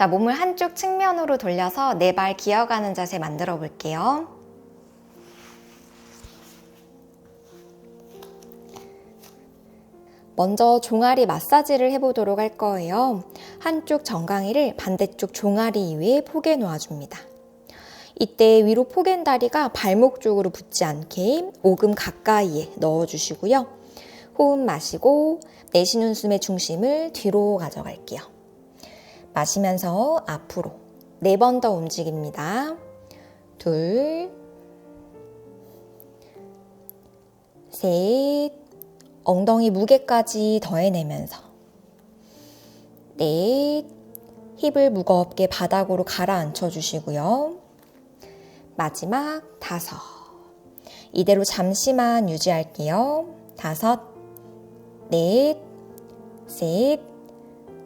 자, 몸을 한쪽 측면으로 돌려서 네발 기어가는 자세 만들어 볼게요. 먼저 종아리 마사지를 해보도록 할 거예요. 한쪽 정강이를 반대쪽 종아리 위에 포개 놓아줍니다. 이때 위로 포갠 다리가 발목 쪽으로 붙지 않게 오금 가까이에 넣어주시고요. 호흡 마시고 내쉬는 숨의 중심을 뒤로 가져갈게요. 마시면서 앞으로 네 번 더 움직입니다. 둘, 셋, 엉덩이 무게까지 더해내면서 넷, 힙을 무겁게 바닥으로 가라앉혀 주시고요. 마지막 다섯. 이대로 잠시만 유지할게요. 다섯, 넷, 셋,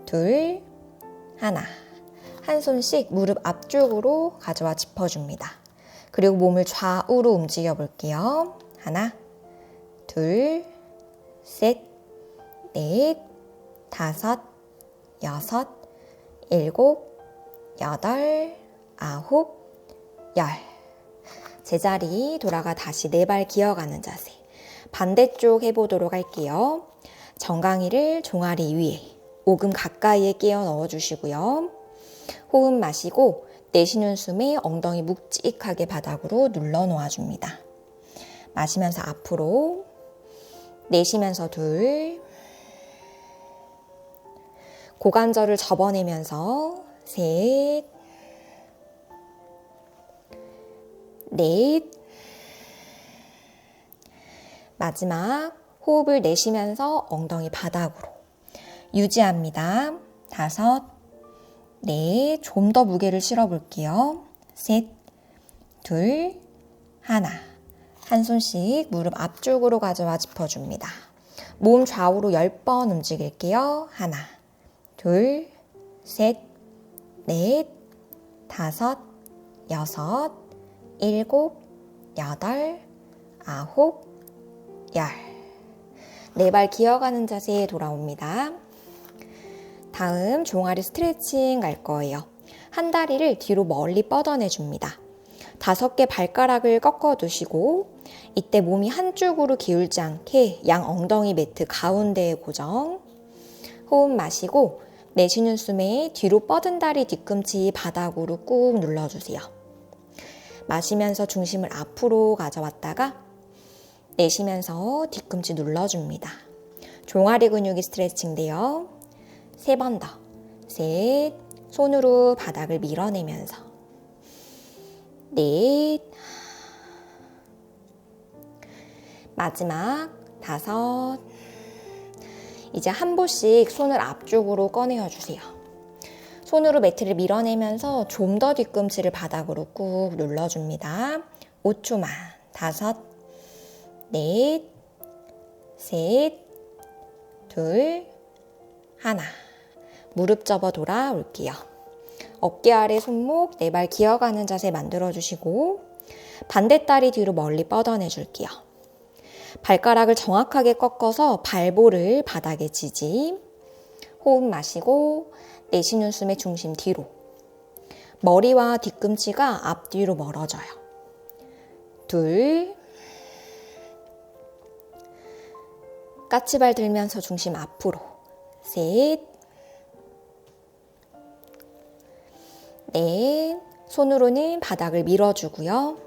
둘, 하나. 한 손씩 무릎 앞쪽으로 가져와 짚어줍니다. 그리고 몸을 좌우로 움직여 볼게요. 하나, 둘, 셋, 넷, 다섯, 여섯, 일곱, 여덟, 아홉, 열. 제자리 돌아가 다시 네 발 기어가는 자세. 반대쪽 해보도록 할게요. 정강이를 종아리 위에 오금 가까이에 끼워 넣어주시고요. 호흡 마시고 내쉬는 숨에 엉덩이 묵직하게 바닥으로 눌러 놓아줍니다. 마시면서 앞으로 내쉬면서 둘 고관절을 접어내면서 셋 넷. 마지막 호흡을 내쉬면서 엉덩이 바닥으로 유지합니다. 다섯, 넷, 좀더 무게를 실어 볼게요. 셋, 둘, 하나. 한 손씩 무릎 앞쪽으로 가져와 짚어줍니다. 몸 좌우로 10번 움직일게요. 하나, 둘, 셋, 넷, 다섯, 여섯, 일곱, 여덟, 아홉, 열. 네 발 기어가는 자세에 돌아옵니다. 다음 종아리 스트레칭 갈 거예요. 한 다리를 뒤로 멀리 뻗어내 줍니다. 다섯 개 발가락을 꺾어 두시고 이때 몸이 한쪽으로 기울지 않게 양 엉덩이 매트 가운데에 고정. 호흡 마시고 내쉬는 숨에 뒤로 뻗은 다리 뒤꿈치 바닥으로 꾹 눌러주세요. 마시면서 중심을 앞으로 가져왔다가 내쉬면서 뒤꿈치 눌러줍니다. 종아리 근육이 스트레칭인데요. 세 번 더. 셋. 손으로 바닥을 밀어내면서. 넷. 마지막 다섯. 이제 한 보씩 손을 앞쪽으로 꺼내어 주세요. 손으로 매트를 밀어내면서 좀 더 뒤꿈치를 바닥으로 꾹 눌러줍니다. 5초만. 다섯, 넷, 셋, 둘, 하나. 무릎 접어 돌아올게요. 어깨 아래 손목 네 발 기어가는 자세 만들어 주시고 반대 다리 뒤로 멀리 뻗어내 줄게요. 발가락을 정확하게 꺾어서 발볼을 바닥에 지지. 호흡 마시고 내쉬는 숨의 중심 뒤로. 머리와 뒤꿈치가 앞뒤로 멀어져요. 둘. 까치발 들면서 중심 앞으로. 셋. 넷. 손으로는 바닥을 밀어주고요.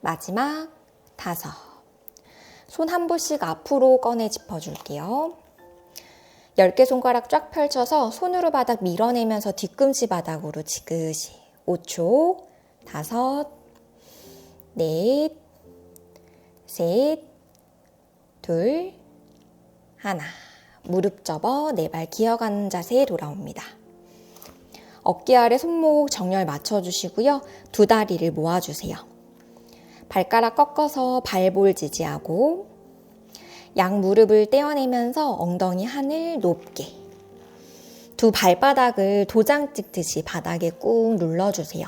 마지막 다섯. 손한 보씩 앞으로 꺼내 짚어줄게요. 10개 손가락 쫙 펼쳐서 손으로 바닥 밀어내면서 뒤꿈치 바닥으로 지그시 5초, 다섯, 넷, 셋, 둘, 하나. 무릎 접어 네 발 기어가는 자세에 돌아옵니다. 어깨 아래 손목 정렬 맞춰주시고요. 두 다리를 모아주세요. 발가락 꺾어서 발볼 지지하고 양 무릎을 떼어내면서 엉덩이 하늘 높게 두 발바닥을 도장 찍듯이 바닥에 꾹 눌러주세요.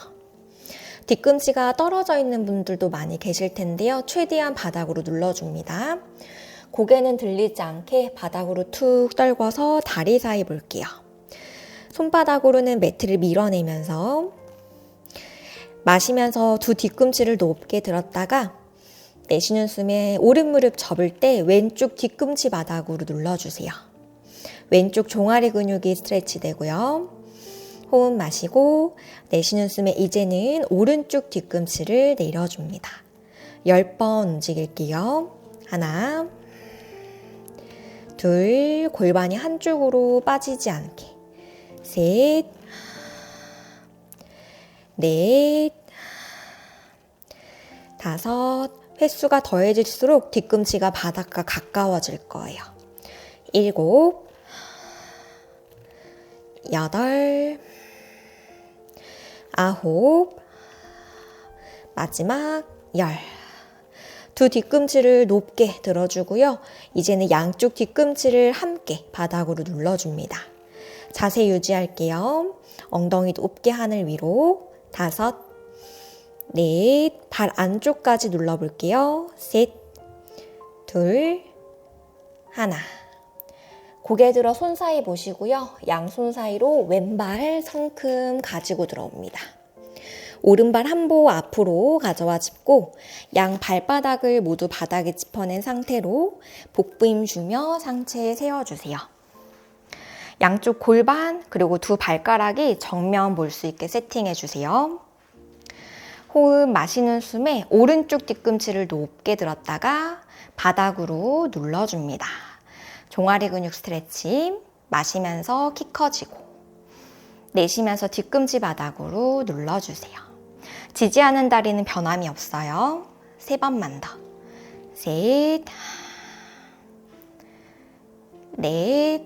뒤꿈치가 떨어져 있는 분들도 많이 계실 텐데요. 최대한 바닥으로 눌러줍니다. 고개는 들리지 않게 바닥으로 툭 떨궈서 다리 사이 볼게요. 손바닥으로는 매트를 밀어내면서 마시면서 두 뒤꿈치를 높게 들었다가 내쉬는 숨에 오른 무릎 접을 때 왼쪽 뒤꿈치 바닥으로 눌러주세요. 왼쪽 종아리 근육이 스트레치 되고요. 호흡 마시고 내쉬는 숨에 이제는 오른쪽 뒤꿈치를 내려줍니다. 10번 움직일게요. 하나, 둘, 골반이 한쪽으로 빠지지 않게. 셋, 넷, 다섯, 횟수가 더해질수록 뒤꿈치가 바닥과 가까워질 거예요. 일곱, 여덟, 아홉, 마지막 열. 두 뒤꿈치를 높게 들어주고요. 이제는 양쪽 뒤꿈치를 함께 바닥으로 눌러줍니다. 자세 유지할게요. 엉덩이 높게 하늘 위로. 다섯, 넷, 발 안쪽까지 눌러볼게요. 셋, 둘, 하나. 고개 들어 손 사이 보시고요. 양손 사이로 왼발 성큼 가지고 들어옵니다. 오른발 한 보 앞으로 가져와 짚고 양 발바닥을 모두 바닥에 짚어낸 상태로 복부 힘 주며 상체에 세워주세요. 양쪽 골반 그리고 두 발가락이 정면 볼 수 있게 세팅해 주세요. 호흡 마시는 숨에 오른쪽 뒤꿈치를 높게 들었다가 바닥으로 눌러줍니다. 종아리 근육 스트레칭 마시면서 키 커지고 내쉬면서 뒤꿈치 바닥으로 눌러주세요. 지지하는 다리는 변함이 없어요. 세 번만 더. 셋, 넷,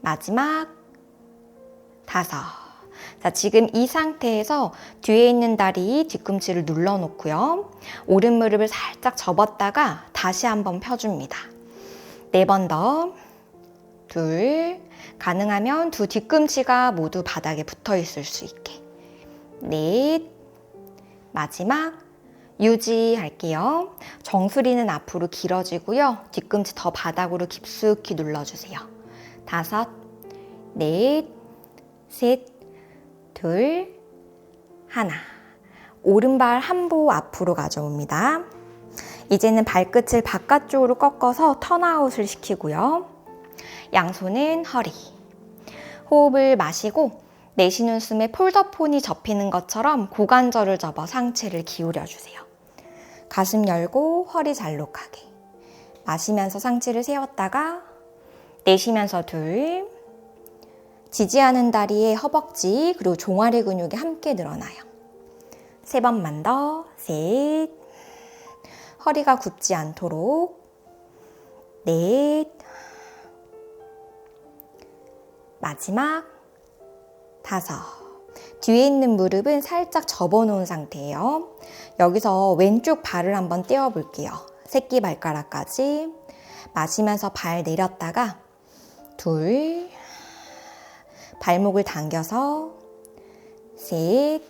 마지막 다섯. 자, 지금 이 상태에서 뒤에 있는 다리 뒤꿈치를 눌러 놓고요. 오른 무릎을 살짝 접었다가 다시 한번 펴줍니다. 네 번 더. 둘. 가능하면 두 뒤꿈치가 모두 바닥에 붙어 있을 수 있게. 넷. 마지막. 유지할게요. 정수리는 앞으로 길어지고요. 뒤꿈치 더 바닥으로 깊숙이 눌러주세요. 다섯, 넷, 셋, 둘, 하나. 오른발 한 보 앞으로 가져옵니다. 이제는 발끝을 바깥쪽으로 꺾어서 턴아웃을 시키고요. 양손은 허리. 호흡을 마시고 내쉬는 숨에 폴더폰이 접히는 것처럼 고관절을 접어 상체를 기울여 주세요. 가슴 열고 허리 잘록하게. 마시면서 상체를 세웠다가 내쉬면서 둘. 지지하는 다리에 허벅지 그리고 종아리 근육이 함께 늘어나요. 세 번만 더. 셋. 허리가 굽지 않도록. 넷. 마지막. 다섯. 뒤에 있는 무릎은 살짝 접어 놓은 상태예요. 여기서 왼쪽 발을 한번 떼어 볼게요. 새끼 발가락까지. 마시면서 발 내렸다가 둘. 발목을 당겨서 셋.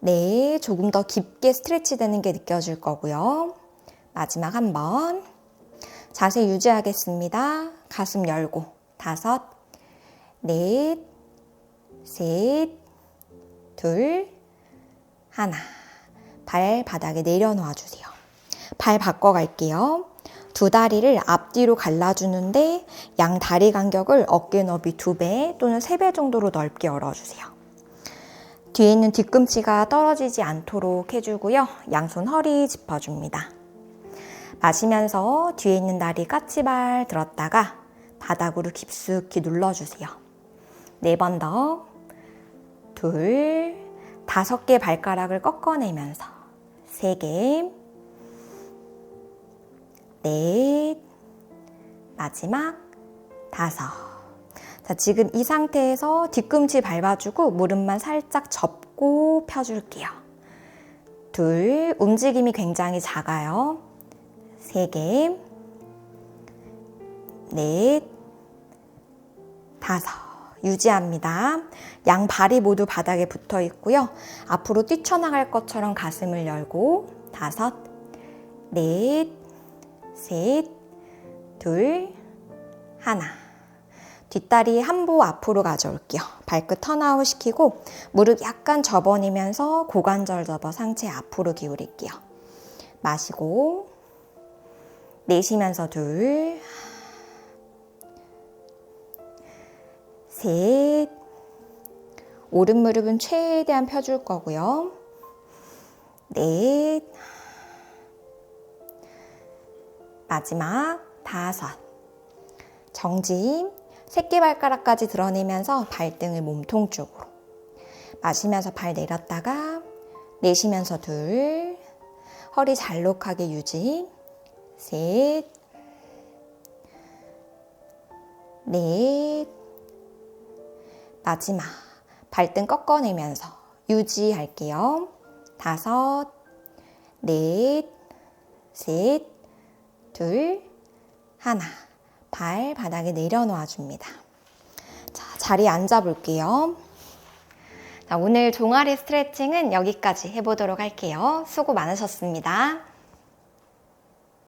네, 조금 더 깊게 스트레치 되는 게 느껴질 거고요. 마지막 한 번. 자세 유지하겠습니다. 가슴 열고 다섯, 넷, 셋, 둘, 하나. 발 바닥에 내려놓아 주세요. 발 바꿔 갈게요. 두 다리를 앞뒤로 갈라주는데 양 다리 간격을 어깨 너비 두 배 또는 세 배 정도로 넓게 열어주세요. 뒤에 있는 뒤꿈치가 떨어지지 않도록 해주고요. 양손 허리 짚어줍니다. 마시면서 뒤에 있는 다리 까치발 들었다가 바닥으로 깊숙이 눌러주세요. 네 번 더. 둘, 다섯 개 발가락을 꺾어내면서 세 개, 넷, 마지막 다섯. 자, 지금 이 상태에서 뒤꿈치 밟아주고 무릎만 살짝 접고 펴줄게요. 둘, 움직임이 굉장히 작아요. 세 개, 넷, 다섯. 유지합니다. 양 발이 모두 바닥에 붙어 있고요. 앞으로 뛰쳐나갈 것처럼 가슴을 열고 다섯, 넷, 셋, 둘, 하나. 뒷다리 한 보 앞으로 가져올게요. 발끝 턴아웃 시키고 무릎 약간 접어내면서 고관절 접어 상체 앞으로 기울일게요. 마시고 내쉬면서 둘, 셋, 오른 무릎은 최대한 펴줄 거고요. 넷, 마지막 다섯. 정지. 새끼발가락까지 드러내면서 발등을 몸통 쪽으로. 마시면서 발 내렸다가 내쉬면서 둘. 허리 잘록하게 유지. 셋. 넷. 마지막. 발등 꺾어내면서 유지할게요. 다섯. 넷. 셋. 둘, 하나. 발 바닥에 내려놓아 줍니다. 자, 자리에 앉아 볼게요. 자, 오늘 종아리 스트레칭은 여기까지 해보도록 할게요. 수고 많으셨습니다.